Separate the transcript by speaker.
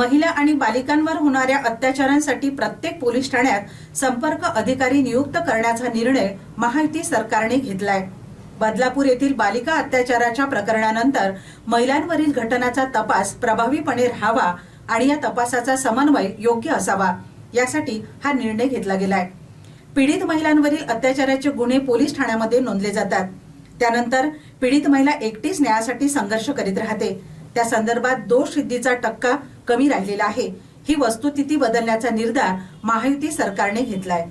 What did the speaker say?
Speaker 1: महिला आणि बालिकांवर होणाऱ्या अत्याचारांसाठी प्रत्येक पोलीस ठाण्यात संपर्क अधिकारी नियुक्त करण्याचा निर्णय महायुती सरकारने घेतलाय. बदलापूर येथील बालिका अत्याचाराच्या प्रकरणानंतर महिलांवरील घटनाचा तपास प्रभावीपणे राहावा आणि या तपासाचा समन्वय योग्य असावा यासाठी हा निर्णय घेतला गेलाय. पीडित महिलांवरील अत्याचाराचे गुन्हे पोलीस ठाण्यामध्ये नोंदले जातात. त्यानंतर पीडित महिला एकटीच न्यायासाठी संघर्ष करीत राहते. त्या संदर्भात दोष सिद्धीचा टक्का कमी राहिलेला आहे. ही वस्तुस्थिती बदलण्याचा निर्धार महायुती सरकारने घेतलाय.